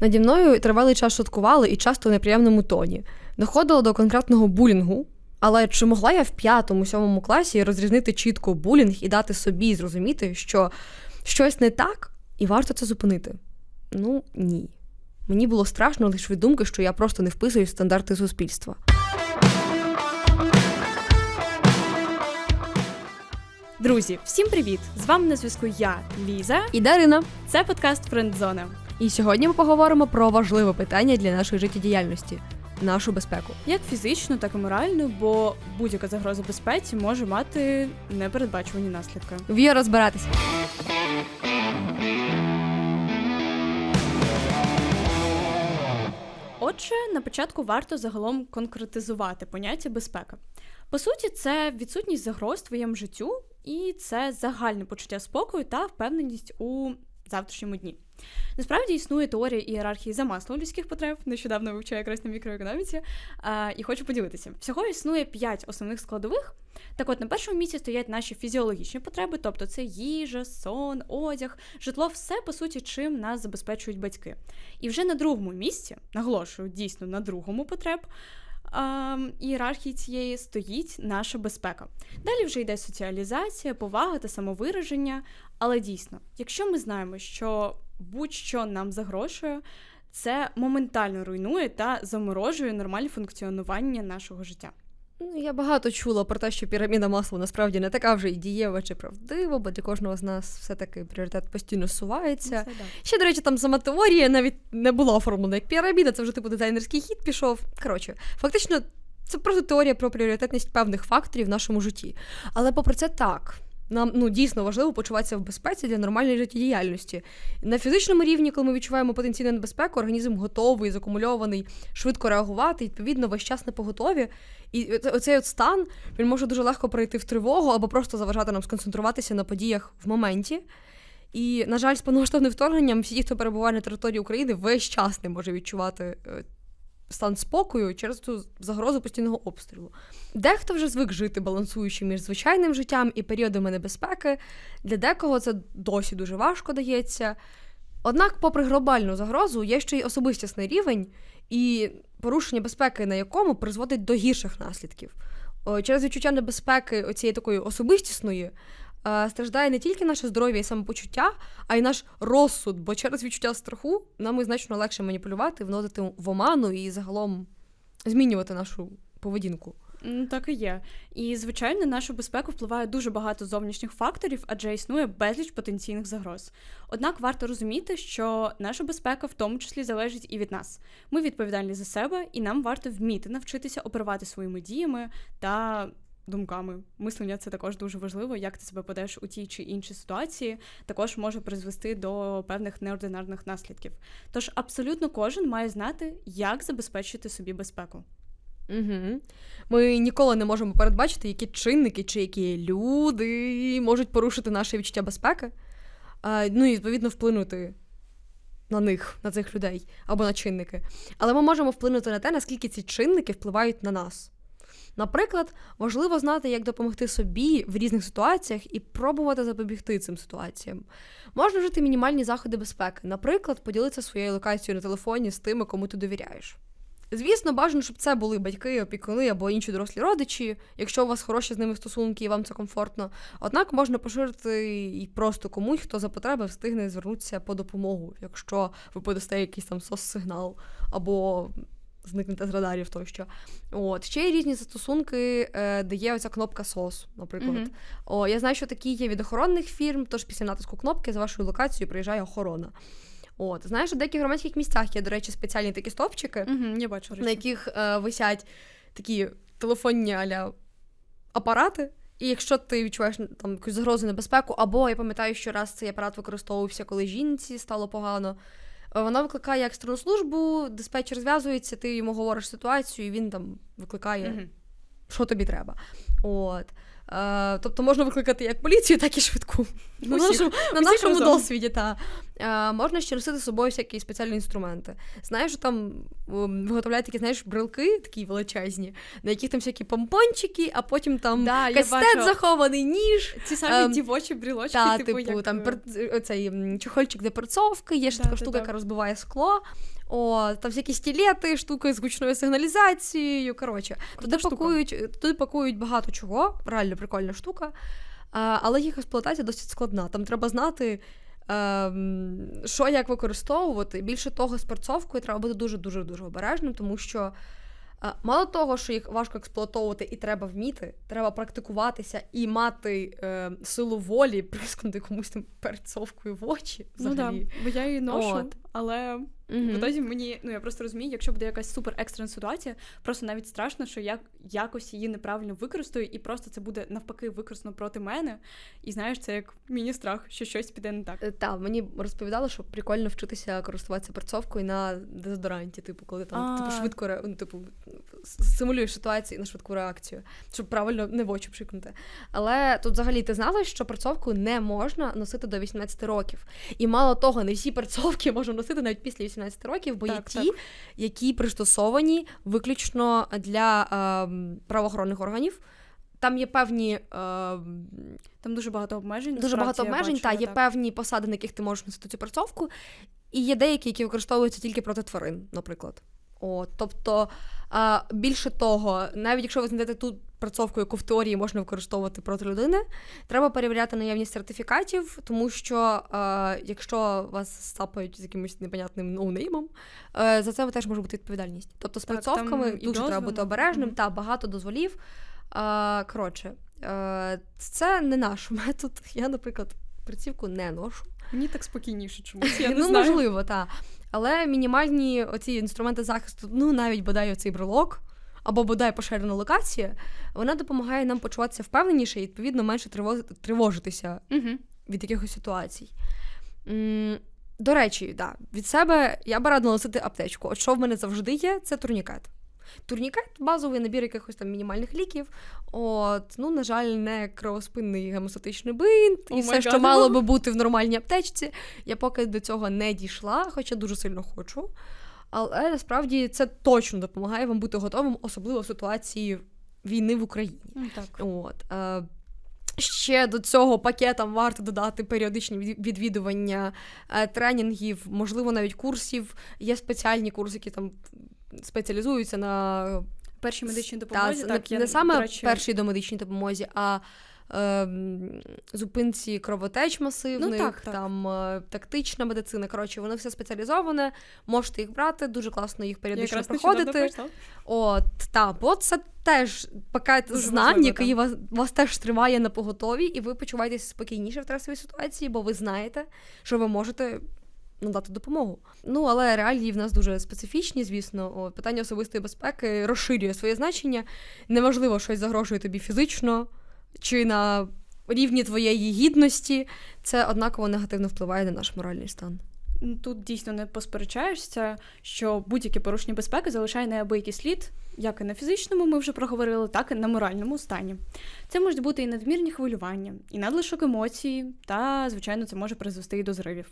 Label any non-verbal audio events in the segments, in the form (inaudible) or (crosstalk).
Наді мною тривалий час шуткували і часто в неприємному тоні. Доходило до конкретного булінгу. Але чи могла я в п'ятому, сьомому класі розрізнити чітко булінг і дати собі зрозуміти, що щось не так, і варто це зупинити? Ну ні. Мені було страшно лише від думки, що я просто не вписуюсь в стандарти суспільства. Друзі, всім привіт! З вами на зв'язку я, Ліза. І Дарина. Це подкаст Френдзона. І сьогодні ми поговоримо про важливе питання для нашої життєдіяльності нашу безпеку. Як фізичну, так і моральну, бо будь-яка загроза безпеці може мати непередбачувані наслідки. В'є розбиратися. Отже, на початку варто загалом конкретизувати поняття безпека. По суті, це відсутність загроз твоєму життю, і це загальне почуття спокою та впевненість у завтрашньому дні. Насправді існує теорія ієрархії за маслом людських потреб. Нещодавно вивчаю якраз на мікроекономіці, а, і хочу поділитися. Всього існує п'ять основних складових. Так от на першому місці стоять наші фізіологічні потреби, тобто це їжа, сон, одяг, житло, все по суті, чим нас забезпечують батьки. І вже на другому місці, наголошую, дійсно на другому потреб. Ієрархії цієї стоїть наша безпека. Далі вже йде соціалізація, повага та самовираження. Але дійсно, якщо ми знаємо, що будь-що нам загрошує, це моментально руйнує та заморожує нормальне функціонування нашого життя. Ну, я багато чула про те, що піраміда масла насправді не така вже і дієва чи правдива, бо для кожного з нас все-таки пріоритет постійно сувається. Ну, Ще, до речі, там сама теорія навіть не була оформлена як піраміда, це вже типу дизайнерський хід пішов. Коротше, фактично, це просто теорія про пріоритетність певних факторів в нашому житті. Але попри це так. Нам ну дійсно важливо почуватися в безпеці для нормальної життєдіяльності. На фізичному рівні, коли ми відчуваємо потенційну небезпеку, організм готовий, закумульований, швидко реагувати, відповідно, весь час не поготові. І оцей от стан він може дуже легко перейти в тривогу або просто заважати нам сконцентруватися на подіях в моменті. І, на жаль, з повномасштабним вторгненням всі, хто перебуває на території України, весь час не може відчувати е, стан спокою через цю загрозу постійного обстрілу. Дехто вже звик жити, балансуючи між звичайним життям і періодами небезпеки, для декого це досі дуже важко дається. Однак, попри глобальну загрозу, є ще й особистісний рівень, і порушення безпеки, на якому призводить до гірших наслідків. Через відчуття небезпеки оцієї такої особистісної страждає не тільки наше здоров'я і самопочуття, а й наш розсуд, бо через відчуття страху нам значно легше маніпулювати, вносити в оману і загалом змінювати нашу поведінку. Так і є. І, звичайно, на нашу безпеку впливає дуже багато зовнішніх факторів, адже існує безліч потенційних загроз. Однак варто розуміти, що наша безпека в тому числі залежить і від нас. Ми відповідальні за себе, і нам варто вміти навчитися оперувати своїми діями та думками. Мислення це також дуже важливо, як ти себе подеш у тій чи іншій ситуації, також може призвести до певних неординарних наслідків. Тож абсолютно кожен має знати, як забезпечити собі безпеку. Угу. Ми ніколи не можемо передбачити, які чинники чи які люди можуть порушити наше відчуття безпеки, а, ну і відповідно вплинути на них, на цих людей або на чинники. Але ми можемо вплинути на те, наскільки ці чинники впливають на нас. Наприклад, важливо знати, як допомогти собі в різних ситуаціях і пробувати запобігти цим ситуаціям. Можна вжити мінімальні заходи безпеки, наприклад, поділитися своєю локацією на телефоні з тими, кому ти довіряєш. Звісно, бажано, щоб це були батьки, опікуни або інші дорослі родичі, якщо у вас хороші з ними стосунки і вам це комфортно. Однак можна поширити і просто комусь, хто за потреби встигне звернутися по допомогу, якщо ви подасте якийсь там сос-сигнал або зникнете з радарів тощо. От ще є різні застосунки, де є оця кнопка SOS, наприклад. Mm-hmm. О, Я знаю, що такі є від охоронних фірм, тож після натиску кнопки за вашою локацією приїжджає охорона. От, знаєш, у деяких громадських місцях є, до речі, спеціальні такі стовпчики, mm-hmm, я бачу, на яких е, висять такі телефонні аля апарати. І якщо ти відчуваєш там якусь загрозу небезпеку, або я пам'ятаю, що раз цей апарат використовувався, коли жінці стало погано. Е, вона викликає екстрену службу, диспетчер зв'язується, ти йому говориш ситуацію, і він там викликає, mm-hmm. що тобі треба. От. Е, тобто можна викликати як поліцію, так і швидку. На Усіх. нашому, на нашому досвіді, та. Е, можна ще носити з собою всякі спеціальні інструменти. Знаєш, що там ем, виготовляють такі, знаєш, брелки такі величезні, на яких там всякі помпончики, а потім там Да, кастет захований, ніж. Ці самі Ем, дівочі брілочки, Та, типу, типу, як... там е, пер... оцей чохольчик для перцовки, є ще Да, така штука, яка розбиває скло. О, там всякі стілети, штуки з гучною сигналізацією. Коротше, туди штука. пакують, туди пакують багато чого, реально прикольна штука. Але їх експлуатація досить складна. Там треба знати, ем, що як використовувати. Більше того, з перцовкою треба бути дуже дуже обережним, тому що. е, Мало того, що їх важко експлуатовувати і треба вміти, треба практикуватися і мати е, силу волі, (laughs) прискнути комусь там перцовкою в очі. Ну да, Взагалі. бо я її ношу, От. але Мгм. в ітозі мені, ну я просто розумію, якщо буде якась супер екстрена ситуація, просто навіть страшно, що я якось її неправильно використаю, і просто це буде навпаки використано проти мене. І знаєш, це як міні-страх, що щось піде не так. Е, Та, мені розповідали, що прикольно вчитися користуватися перцовкою на дезодоранті, типу, коли там типу, швидко ну, типу, симулюєш ситуації на швидку реакцію, щоб правильно не в очі пшикнути. Але тут взагалі ти знала, що перцовку не можна носити до 18 років. І мало того, не всі перцовки (laughs) можна носити навіть після 18 років, бо є Так, ті, які пристосовані виключно для ем, правоохоронних органів. Там є певні ем, Там дуже багато обмежень. Дуже багато обмежень, бачила, та є так. певні посади, на яких ти можеш носити цю перцовку, і є деякі, які використовуються тільки проти тварин, наприклад. О, тобто, а, більше того, навіть якщо ви знайдете ту перцовку, яку в теорії можна використовувати проти людини, треба перевіряти наявність сертифікатів, тому що а, якщо вас стапають з якимось непонятним ноунеймом, е, за це теж може бути відповідальність. Тобто з Так, і дуже треба бути обережним, Мгм. та багато дозволів. А, коротше, е, це не наш (laughs) метод. Я, наприклад, прицівку не ношу. Мені так спокійніше чомусь. Я не ну, знаю. можливо, так. Але мінімальні оці інструменти захисту, ну навіть бодай оцей брелок, або бодай поширена локація, вона допомагає нам почуватися впевненіше і відповідно менше тривожитися Мгм. від якихось ситуацій. До речі, да, від себе я би радила носити аптечку. От що в мене завжди є, це турнікет. Турнікет базовий набір якихось там мінімальних ліків. От, ну, на жаль, не кровоспинний гемостатичний бинт і все, май що мало би бути в нормальній аптечці. Я поки до цього не дійшла, хоча дуже сильно хочу. Але насправді це точно допомагає вам бути готовим, особливо в ситуації війни в Україні. Ну, так. От, е, ще до цього пакетам варто додати періодичні відвідування е, тренінгів, можливо, навіть курсів. Є спеціальні курси, які там спеціалізуються на Першій медичній та, допомозі, не, я, не саме речі, першій домедичній допомозі, а ем, зупинці кровотеч масивних, Ну, так, так. там е, тактична медицина. Коротше, воно все спеціалізоване. Можете їх брати, дуже класно їх періодично проходити. От, та, бо це теж пакет Дуже знань, важливо, який вас, вас теж тримає на поготові, і ви почуваєтеся спокійніше в стресовій ситуації, бо ви знаєте, що ви можете надати допомогу. Ну, але реалії в нас дуже специфічні, звісно. О, питання особистої безпеки розширює своє значення. Неможливо, щось загрожує тобі фізично чи на рівні твоєї гідності. Це однаково негативно впливає на наш моральний стан. Тут дійсно не посперечаєшся, що будь-яке порушення безпеки залишає неабиякий слід, як і на фізичному, ми вже проговорили, так і на моральному стані. Це можуть бути і надмірні хвилювання, і надлишок емоцій, та, звичайно, це може призвести і до зривів.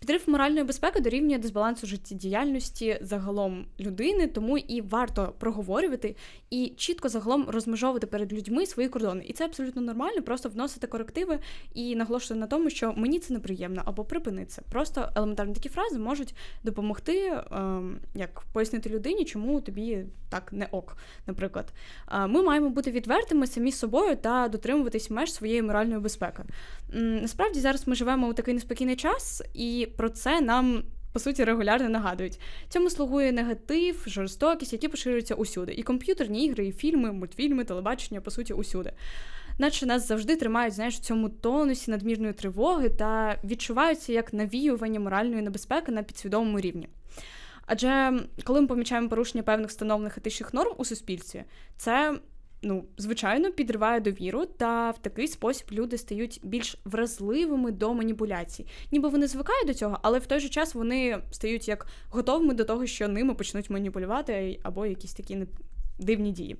Підрив моральної безпеки дорівнює дисбалансу життєдіяльності загалом людини, тому і варто проговорювати і чітко загалом розмежовувати перед людьми свої кордони. І це абсолютно нормально, просто вносити корективи і наголошувати на тому, що мені це неприємно або припини це. Просто елементарні такі фрази можуть допомогти, ем, як пояснити людині, чому тобі так не ок. Наприклад, ми маємо бути відвертими самі з собою та дотримуватись меж своєї моральної безпеки. Насправді зараз ми живемо у такий неспокійний час, і про це нам. По суті, регулярно нагадують. Цьому слугує негатив, жорстокість, які поширюються усюди. І комп'ютерні ігри, і фільми, мультфільми, телебачення, по суті, усюди. Наче нас завжди тримають, знаєш, в цьому тонусі надмірної тривоги та відчуваються як навіювання моральної небезпеки на підсвідомому рівні. Адже коли ми помічаємо порушення певних встановлених етичних норм у суспільстві, це ну, звичайно підриває довіру, та в такий спосіб люди стають більш вразливими до маніпуляцій. Ніби вони звикають до цього, але в той же час вони стають як готовими до того, що ними почнуть маніпулювати або якісь такі дивні дії.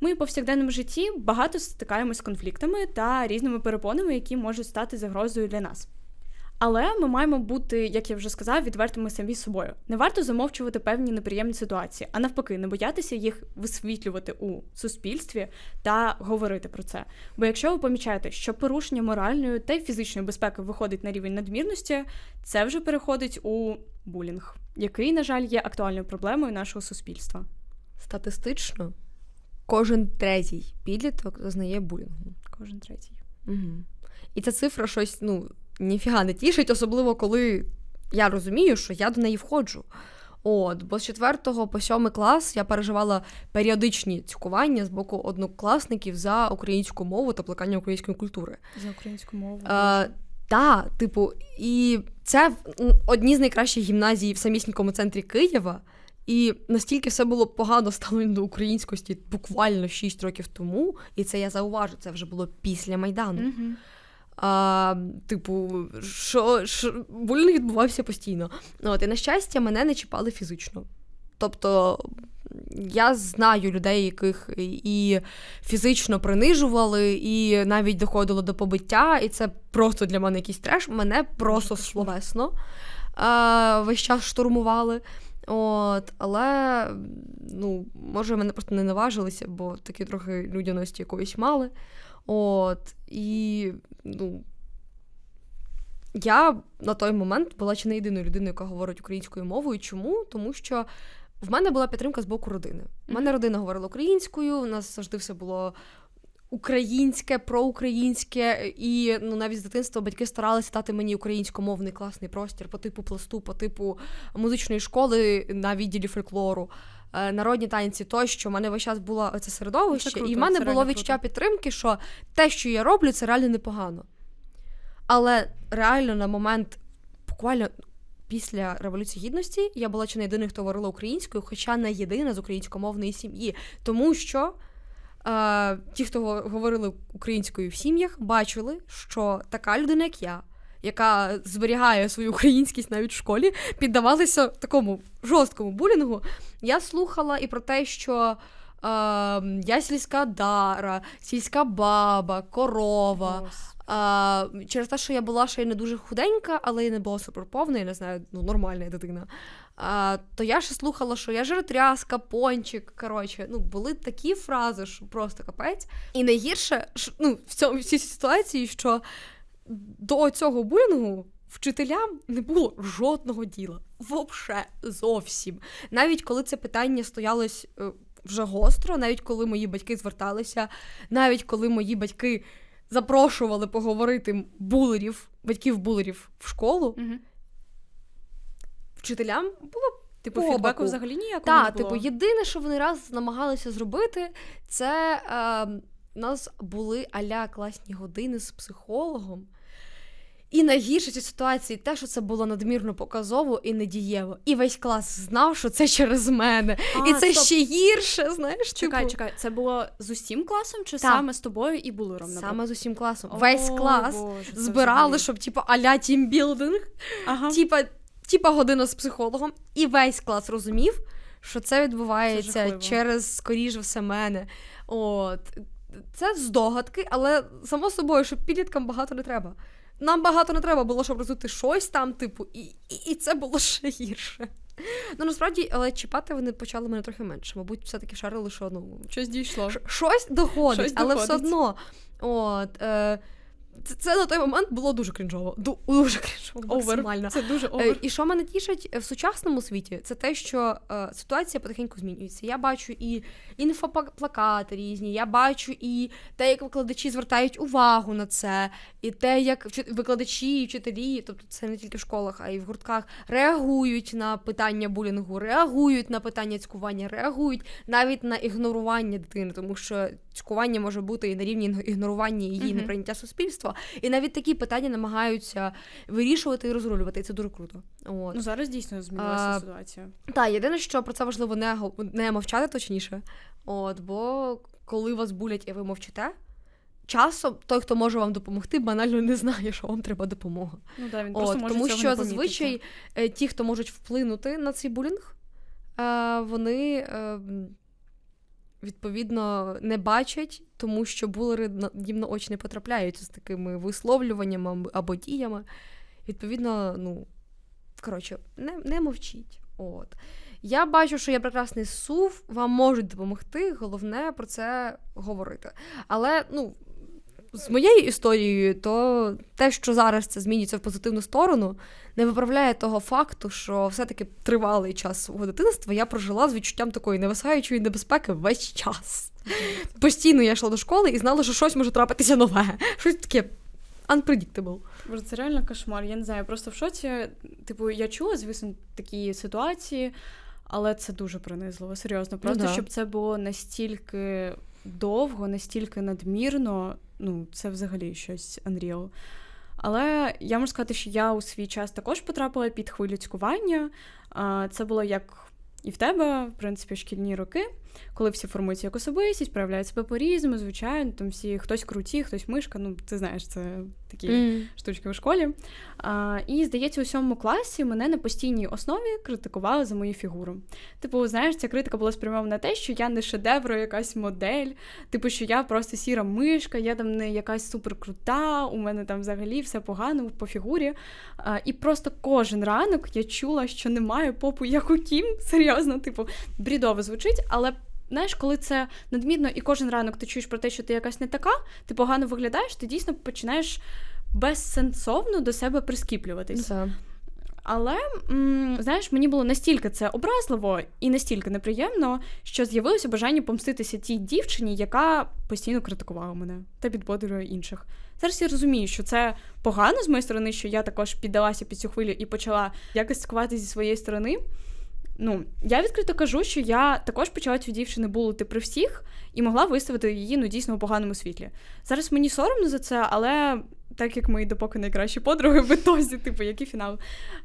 Ми у повсякденному житті багато стикаємось з конфліктами та різними перепонами, які можуть стати загрозою для нас. Але ми маємо бути, як я вже сказав, відвертими самі з собою. Не варто замовчувати певні неприємні ситуації, а навпаки, не боятися їх висвітлювати у суспільстві та говорити про це. Бо якщо ви помічаєте, що порушення моральної та фізичної безпеки виходить на рівень надмірності, це вже переходить у булінг, який, на жаль, є актуальною проблемою нашого суспільства. Статистично кожен третій підліток зазнає булінгу. Кожен третій. Угу. І ця цифра щось, ну, ніфіга не тішить, особливо коли я розумію, що я до неї входжу. От, бо з 4 по 7 клас я переживала періодичні цькування з боку однокласників за українську мову та плекання української культури. За українську мову. Е, та, типу, і це м, одні з найкращих гімназій в самісінькому центрі Києва. І настільки все було погано ставлено до українськості буквально 6 років тому, і це я зауважу, це вже було після Майдану. Угу. А, типу, що, що булінг відбувався постійно. От, і на щастя, мене не чіпали фізично. Тобто я знаю людей, яких і фізично принижували, і навіть доходило до побиття, і це просто для мене якийсь треш. Мене просто словесно а, весь час штурмували. От, але ну, може, мене просто не наважилися, бо такі трохи людяності якоїсь мали. От, і ну, я на той момент була чи не єдиною людиною, яка говорить українською мовою. Чому? Тому що в мене була підтримка з боку родини. У мене родина говорила українською, у нас завжди все було українське, проукраїнське, і ну, навіть з дитинства батьки старалися дати мені українськомовний класний простір по типу пласту, по типу музичної школи на відділі фольклору. Е, Народні танці тощо, у мене весь час було це середовище, Це круто, і в мене було відчуття круто. підтримки, що те, що я роблю, це реально непогано. Але реально на момент буквально після Революції Гідності я була чи не єдиною, хто говорила українською, хоча не єдина з українськомовної сім'ї. Тому що е, ті, хто говорили українською в сім'ях, бачили, що така людина, як я, яка зберігає свою українськість навіть в школі, піддавалися такому жорсткому булінгу. Я слухала і про те, що. Е, я сільська дара, сільська баба, корова. А, через те, що я була ще й не дуже худенька, але й не була суперповна, я не знаю, ну, нормальна дитина. А, то я ще слухала, що я жиротряска, пончик. Коротше, ну, були такі фрази, що просто капець. І найгірше, що, ну, в цьому в цій ситуації, що до цього булінгу вчителям не було жодного діла. Вообще зовсім. Навіть коли це питання стоялось е, вже гостро, навіть коли мої батьки зверталися, навіть коли мої батьки запрошували поговорити булерів, батьків булерів в школу, Угу. вчителям було Типу, По фідбеку боку. взагалі ніякого та, не було? типу, єдине, що вони раз намагалися зробити, це е, у нас були аля класні години з психологом. І найгірше цій ситуації те, що це було надмірно показово і недієво. І весь клас знав, що це через мене. А, і це стоп. ще гірше, знаєш, Чекай, типу, чекай, це було з усім класом чи Так. саме з тобою і булером? саме з усім класом. О, Весь клас Боже, збирали, щоб типу, аля тімбілдинг, Ага. типа, типа година з психологом, і весь клас розумів, що це Це відбувається жахливо. через, скоріш все, мене. От. Це здогадки, але само собою, що підліткам багато не треба. Нам багато не треба було, щоб розвити щось там, типу, і, і, і це було ще гірше. Ну насправді, але чіпати вони почали мене трохи менше. Мабуть, все-таки шарили, що ну, Щось дійшло. Щось доходить, Щось але все одно. От, е, це, це на той момент було дуже крінжово. Ду- Дуже крінжово, максимально. Це дуже Е, овер. І що мене тішить е, в сучасному світі, це те, що е, ситуація потихеньку змінюється. Я бачу і інфоплакати різні, я бачу і те, як викладачі звертають увагу на це, і те, як викладачі вчителі, тобто це не тільки в школах, а й в гуртках, реагують на питання булінгу, реагують на питання цькування, реагують навіть на ігнорування дитини, тому що цькування може бути і на рівні ігнорування її неприйняття суспільства. І навіть такі питання намагаються вирішувати і розрулювати, і це дуже круто. От. Ну зараз дійсно змінилася А, ситуація. Так, єдине, що про це важливо не, не мовчати, точніше. От, бо коли вас булять і ви мовчите, часом той, хто може вам допомогти, банально не знає, що вам треба допомога. Ну да, він просто От, може тому цього що не зазвичай е, ті, хто можуть вплинути на цей булінг, е, вони е, відповідно не бачать, тому що булери їм на очі не потрапляють з такими висловлюваннями або діями. Відповідно, ну коротше, не, не мовчіть. От. Я бачу, що я прекрасний сув, вам можуть допомогти. Головне про це говорити. Але ну, з моєю історією, то те, що зараз це змінюється в позитивну сторону, не виправляє того факту, що все-таки тривалий час свого дитинства я прожила з відчуттям такої невисаючої небезпеки весь час. Постійно я йшла до школи і знала, що щось може трапитися нове. Щось таке unpredictable. Боже, це реально кошмар. Я не знаю, просто в шоці. Типу, я чула, звісно, такі ситуації, але це дуже принизливо, серйозно. Просто да. щоб це було настільки довго, настільки надмірно, ну, це взагалі щось unreal. Але я можу сказати, що я у свій час також потрапила під хвилю цькування. Це було як і в тебе, в принципі, шкільні роки, коли всі формуються як особистість, проявляють себе по-різному, звичайно, там всі хтось круті, хтось мишка. Ну, ти знаєш, це такі штучки в школі. А, і здається, у сьомому класі мене на постійній основі критикували за мою фігуру. Типу, знаєш, ця критика була спрямована на те, що я не шедевр, а якась модель, типу, що я просто сіра мишка, я там не якась суперкрута, у мене там взагалі все погано по фігурі. А, і просто кожен ранок я чула, що не маю попу як у Кім. Серйозно, типу, брідово звучить, але. Знаєш, коли це надмірно, і кожен ранок ти чуєш про те, що ти якась не така, ти погано виглядаєш, ти дійсно починаєш безсенсовно до себе прискіплюватись. Да. Але м, знаєш, мені було настільки це образливо і настільки неприємно, що з'явилося бажання помститися тій дівчині, яка постійно критикувала мене та підбодрює інших. Зараз я розумію, що це погано з моєї сторони, що я також піддалася під цю хвилю і почала якось цькувати зі своєї сторони. Ну, я відкрито кажу, що я також почала цю дівчину булити при всіх і могла виставити її ну дійсно у поганому світлі. Зараз мені соромно за це, але так як ми допоки найкращі подруги в ітозі, типу, який фінал,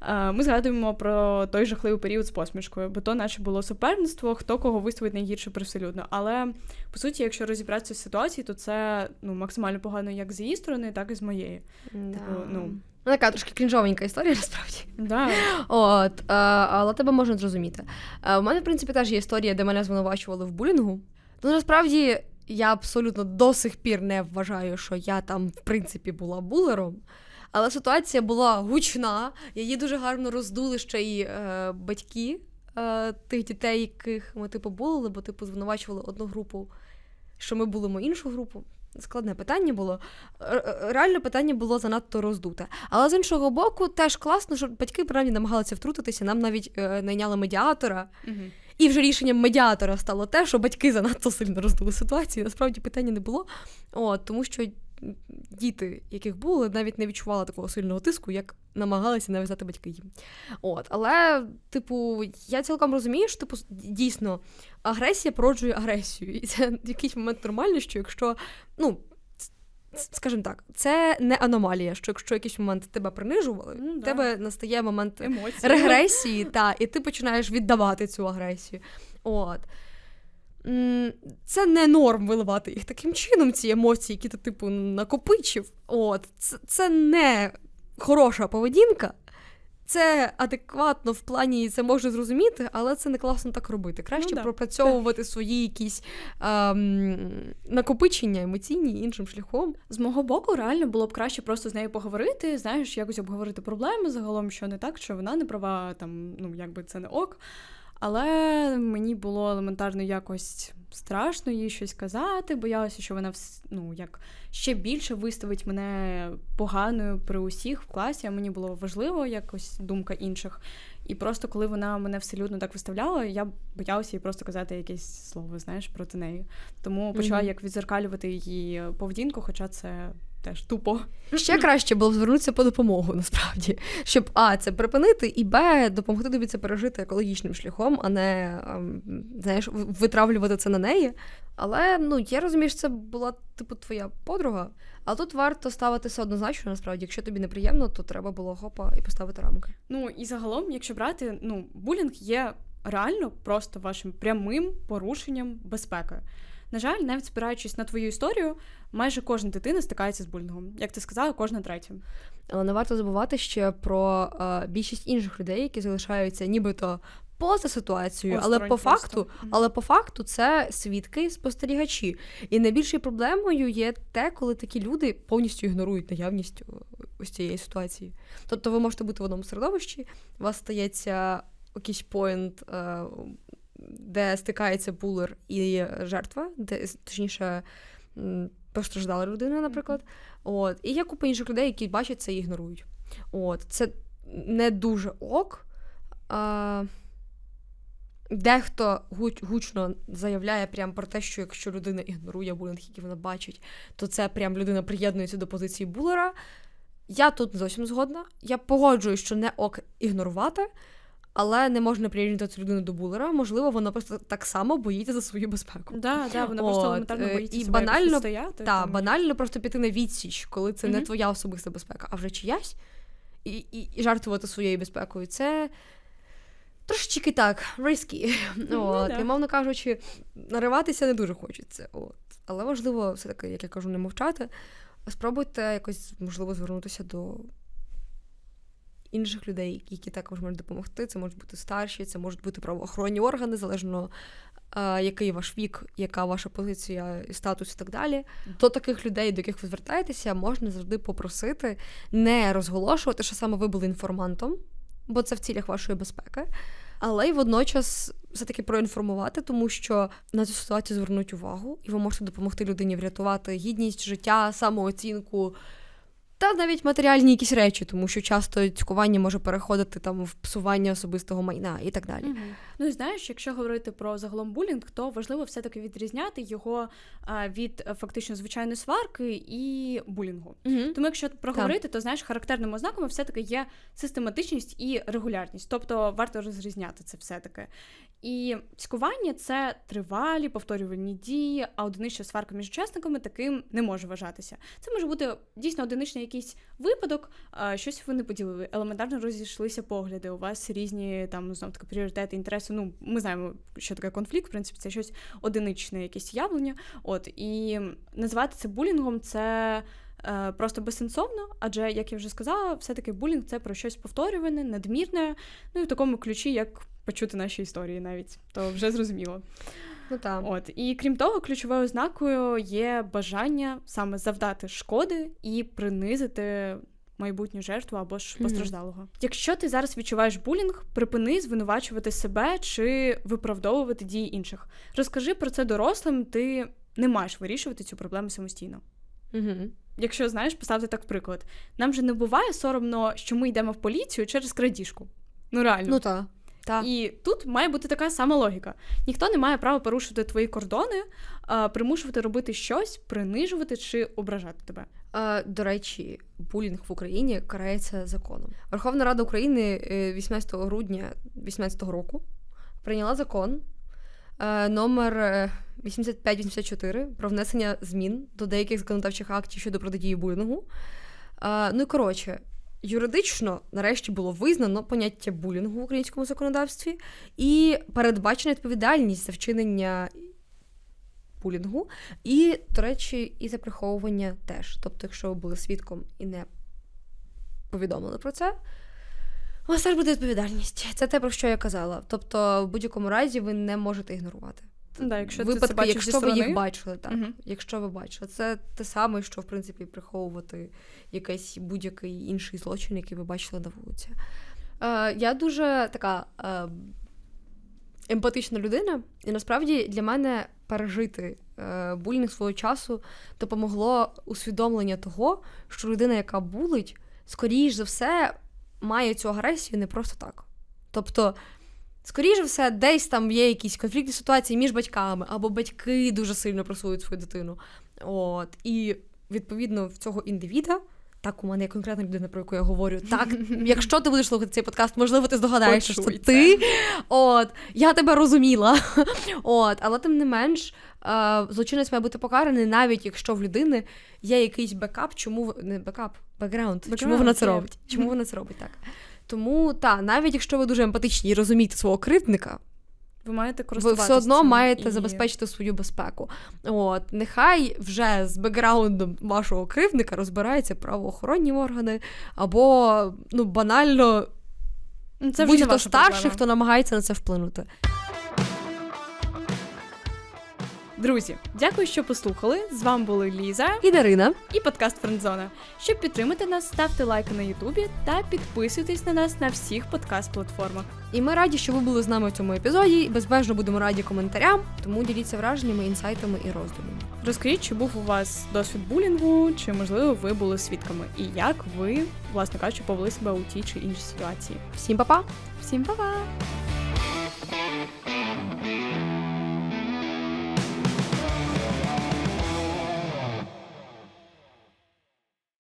е, ми згадуємо про той жахливий період з посмішкою, бо то наче було суперництво, хто кого виставить найгірше привселюдно. Але по суті, якщо розібратися в ситуації, то це ну максимально погано як з її сторони, так і з моєї. Типу, ну. Ну, така трошки крінжовенька історія, (laughs) насправді. Да. От, е, але тебе можна зрозуміти. Е, у мене, в принципі, теж є історія, де мене звинувачували в булінгу. Ну, насправді, я абсолютно до сих пір не вважаю, що я там, в принципі, була булером. Але ситуація була гучна, її дуже гарно роздули ще й е, батьки е, тих дітей, яких ми типу булили, бо типу звинувачували одну групу, що ми булимо іншу групу. Складне питання було. Реально питання було занадто роздуте. Але з іншого боку, теж класно, що батьки принаймні намагалися втрутитися. Нам навіть е, найняли медіатора. Угу. І вже рішенням медіатора стало те, що батьки занадто сильно роздули ситуацію. Насправді питання не було. О, тому що діти, яких були, навіть не відчували такого сильного тиску, як намагалися нав'язати батьки їм. От, але, типу, я цілком розумію, що типу, дійсно агресія породжує агресію. І це в якийсь момент нормально, що якщо, ну. Скажімо так, це не аномалія, що якщо якийсь момент тебе принижували, Ну, в да. тебе настає момент Емоції. регресії, та, і ти починаєш віддавати цю агресію. От. Це не норм виливати їх таким чином, ці емоції, які ти, типу, накопичив. От. Це, це не хороша поведінка. Це адекватно в плані, і це можна зрозуміти, але це не класно так робити. Краще Ну да. пропрацьовувати свої якісь ем, накопичення емоційні іншим шляхом. З мого боку, реально було б краще просто з нею поговорити, знаєш, якось обговорити проблеми загалом, що не так, що вона не права, там, ну, якби це не ок. Але мені було елементарно якось страшно їй щось казати, боялася, що вона ну, як ще більше виставить мене поганою при усіх в класі, а мені було важливо якось думка інших. І просто коли вона мене вселюдно так виставляла, я боялася їй просто казати якесь слово, знаєш, проти неї. Тому почала Мгм. як відзеркалювати її поведінку, хоча це теж тупо. Ще краще було б звернутися по допомогу, насправді, щоб а це припинити, і б допомогти тобі це пережити екологічним шляхом, а не ем, знаєш, витравлювати це на неї. Але ну я розумію, що це була типу твоя подруга. Але тут варто ставитися однозначно, насправді, якщо тобі неприємно, то треба було хопа і поставити рамки. Ну і загалом, якщо брати, ну булінг є реально просто вашим прямим порушенням безпеки. На жаль, навіть спираючись на твою історію, майже кожна дитина стикається з булінгом. Як ти сказала, кожна третя. Але не варто забувати ще про е, більшість інших людей, які залишаються нібито поза ситуацією, але по просто. факту, але по факту це свідки, спостерігачі. І найбільшою проблемою є те, коли такі люди повністю ігнорують наявність ось цієї ситуації. Тобто ви можете бути в одному середовищі, у вас стається якийсь поінт, е, де стикається булер і жертва, де точніше. Постраждала людина, наприклад. От. І є купа інших людей, які бачать це і ігнорують. От. Це не дуже ок. А, дехто гуч, гучно заявляє прям про те, що якщо людина ігнорує булінг, який вона бачить, то це прям людина приєднується до позиції булера. Я тут зовсім згодна. Я погоджуюсь, що не ок ігнорувати, але не можна приєднувати цю людину до булера. Можливо, вона просто так само боїться за свою безпеку. Да, да, вона просто елементарно е, боїться і себе банально- відстояти. Так, там. банально просто піти на відсіч, коли це не твоя особиста безпека, а вже чиясь, і, і, і жартувати своєю безпекою. Це трошечки так, risky. Ну, От, да. І, мовно кажучи, нариватися не дуже хочеться. От. Але важливо, все-таки, як я кажу, не мовчати. Спробуйте якось, можливо, звернутися до інших людей, які також можуть допомогти. Це можуть бути старші, це можуть бути правоохоронні органи, залежно е, який ваш вік, яка ваша позиція, статус і так далі. До таких людей, до яких ви звертаєтеся, можна завжди попросити не розголошувати, що саме ви були інформантом, бо це в цілях вашої безпеки. Але й водночас все-таки проінформувати, тому що на цю ситуацію звернуть увагу, і ви можете допомогти людині врятувати гідність, життя, самооцінку та навіть матеріальні якісь речі, тому що часто цькування може переходити там в псування особистого майна і так далі. Мгм. Ну і знаєш, якщо говорити про загалом булінг, то важливо все-таки відрізняти його а, від е, фактично звичайної сварки і булінгу. Угу. Тому, якщо проговорити, то знаєш, характерними ознаками все-таки є систематичність і регулярність. Тобто варто розрізняти це все-таки. І цькування це тривалі повторювальні дії, а одинична сварка між учасниками таким не може вважатися. Це може бути дійсно одиничний якийсь випадок, щось ви не поділили. Елементарно розійшлися погляди. У вас різні там знов таки пріоритети, інтереси. Ну, ми знаємо, що таке конфлікт, в принципі, це щось одиничне, якесь явлення. От і називати це булінгом це. е, Просто безсенсовно, адже, як я вже сказала, все-таки булінг це про щось повторюване, надмірне, ну і в такому ключі, як почути наші історії навіть, то вже зрозуміло. Ну так. От і крім того, ключовою ознакою є бажання саме завдати шкоди і принизити майбутню жертву або ж постраждалого. Якщо ти зараз відчуваєш булінг, припини звинувачувати себе чи виправдовувати дії інших. Розкажи про це дорослим, ти не маєш вирішувати цю проблему самостійно. Угу. Якщо знаєш, поставте так приклад. Нам же не буває соромно, що ми йдемо в поліцію через крадіжку. Ну реально. Ну так. Так. І тут має бути така сама логіка. Ніхто не має права порушувати твої кордони, а, примушувати робити щось, принижувати чи ображати тебе. Е, До речі, булінг в Україні карається законом. Верховна Рада України е, 18 грудня 2018 року прийняла закон е, номер е, 8584 про внесення змін до деяких законодавчих актів щодо протидії булінгу. Е, Ну і коротше, юридично нарешті було визнано поняття булінгу в українському законодавстві і передбачена відповідальність за вчинення булінгу. І, до речі, і за приховування теж. Тобто, якщо ви були свідком і не повідомили про це, у вас теж буде відповідальність. Це те, про що я казала. Тобто, в будь-якому разі ви не можете ігнорувати. Да, якщо ти це бачиш якщо зі ви їх бачили, так. Мгм. Якщо ви бачили, це те саме, що в принципі приховувати якийсь будь-який інший злочин, який ви бачили на вулиці. Е, я дуже така е, емпатична людина, і насправді для мене пережити е, булінг свого часу допомогло усвідомлення того, що людина, яка булить, скоріш за все, має цю агресію не просто так. Тобто, скоріш за все, десь там є якісь конфліктні ситуації між батьками, або батьки дуже сильно просують свою дитину. От, і відповідно в цього індивіда. Так, у мене є конкретна людина, про яку я говорю. Так, (laughs) якщо ти будеш слухати цей подкаст, можливо, ти здогадаєшся, що це ти. От, я тебе розуміла. (laughs) От, але тим не менш, е, злочинець має бути покараний, навіть якщо в людини є якийсь бекап, чому не бекап, бекграунд, чому вона це робить? Чому (laughs) вона це робить так? Тому та, навіть якщо ви дуже емпатичні і розумієте свого кривдника, Ви маєте ви все одно цим маєте і- забезпечити свою безпеку. От нехай вже з бекграундом вашого кривдника розбираються правоохоронні органи, або ну банально Ну, Це Будь-хто старший, проблема. хто намагається на це вплинути. Друзі, дякую, що послухали. З вами були Ліза І Дарина. і подкаст Френдзона. Щоб підтримати нас, ставте лайки на Ютубі та підписуйтесь на нас на всіх подкаст-платформах. І ми раді, що ви були з нами в цьому епізоді. І безбежно будемо раді коментарям, тому діліться враженнями, інсайтами і роздумами. Розкажіть, чи був у вас досвід булінгу, чи можливо ви були свідками, і як ви, власне кажучи, повели себе у тій чи іншій ситуації. Всім па-па! Всім па-па!